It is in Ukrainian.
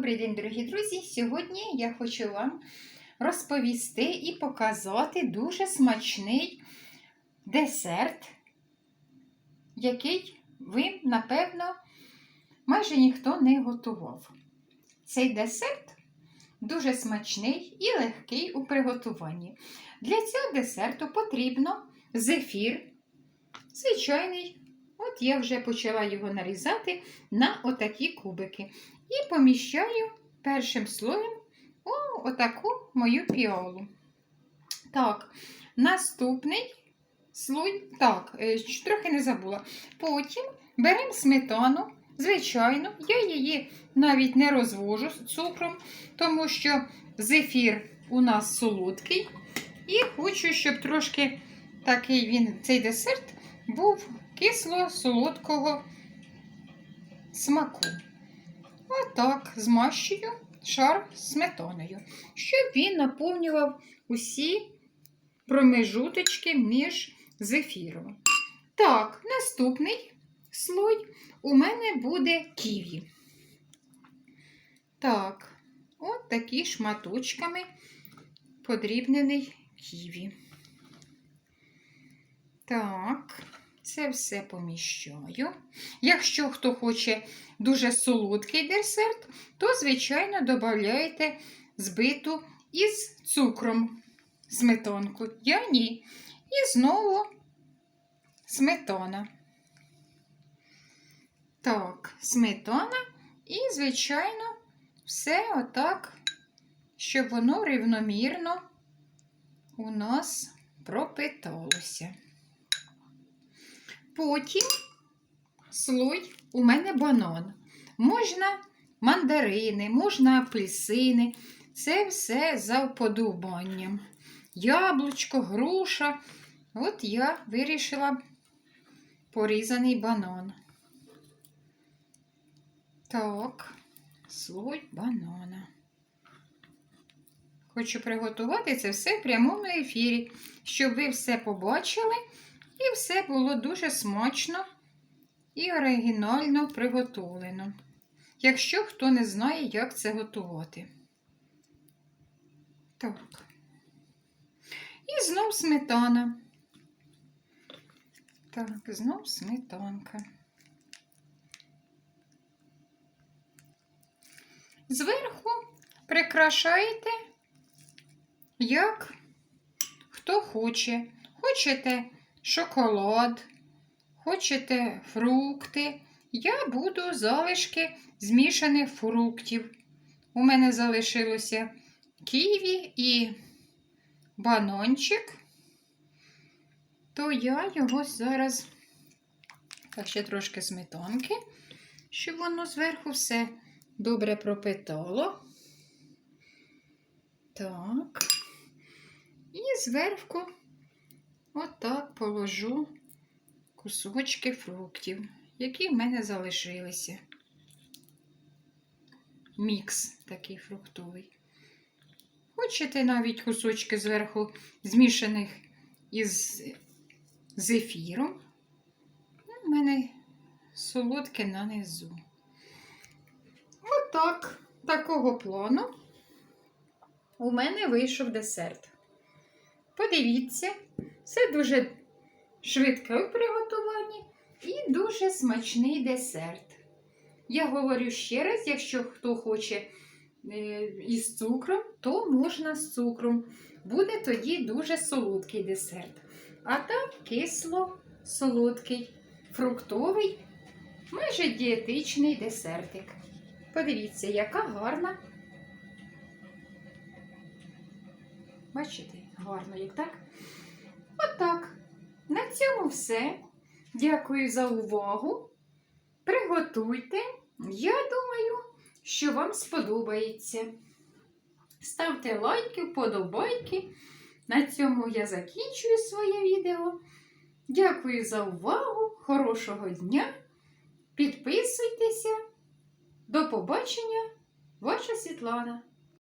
Добрий день, дорогі друзі! Сьогодні я хочу вам розповісти і показати дуже смачний десерт, який ви, напевно, майже ніхто не готував. Цей десерт дуже смачний і легкий у приготуванні. Для цього десерту потрібно зефір, звичайний. От я вже почала його нарізати на отакі кубики. І поміщаю першим слоєм у отаку мою піолу. Так, наступний слой, так, е, трохи не забула. Потім беремо сметану, звичайно, я її навіть не розвожу з цукром, тому що зефір у нас солодкий. І хочу, щоб трошки такий він, цей десерт був кисло-солодкого смаку. Отак змащую шар сметаною, щоб він наповнював усі промежуточки між зефіром. Так, наступний слой у мене буде ківі. Так, от такі шматочками подрібнений ківі. Так, це все поміщаю. Якщо хто хоче дуже солодкий десерт, то, звичайно, додаєте збиту із цукром сметанку. Я ні. І знову сметана. Так, сметана і, звичайно, все отак, щоб воно рівномірно у нас пропиталося. Потім слой у мене банан. Можна мандарини, можна апельсини. Це все за вподобанням. Яблучко, груша. От я вирішила порізаний банан. Так, слой банана. Хочу приготувати це все в прямому ефірі, щоб ви все побачили і все було дуже смачно і оригінально приготовлено. Якщо хто не знає, як це готувати. Так. І знов сметана. Так, знов сметанка. Зверху прикрашаєте, як хто хоче. Хочете шоколад, хочете фрукти. Я буду залишки змішаних фруктів. У мене залишилося ківі і банончик, то я його зараз, так ще трошки сметанки, щоб воно зверху все добре пропитало. Так, і зверху отак положу кусочки фруктів, які в мене залишилися. Мікс такий фруктовий. Хочете навіть кусочки зверху змішаних із зефіром. Ну, У мене солодке на низу. Отак, такого плану у мене вийшов десерт. Подивіться, все дуже швидке у приготуванні і дуже смачний десерт. Я говорю ще раз, якщо хто хоче е, із цукром, то можна з цукром. Буде тоді дуже солодкий десерт. А так кисло-солодкий, фруктовий, майже дієтичний десертик. Подивіться, яка гарна. Бачите, гарно, як так? Отак. На цьому все. Дякую за увагу. Приготуйте. Я думаю, що вам сподобається. Ставте лайки, вподобайки. На цьому я закінчую своє відео. Дякую за увагу, хорошого дня. Підписуйтеся. До побачення, ваша Світлана.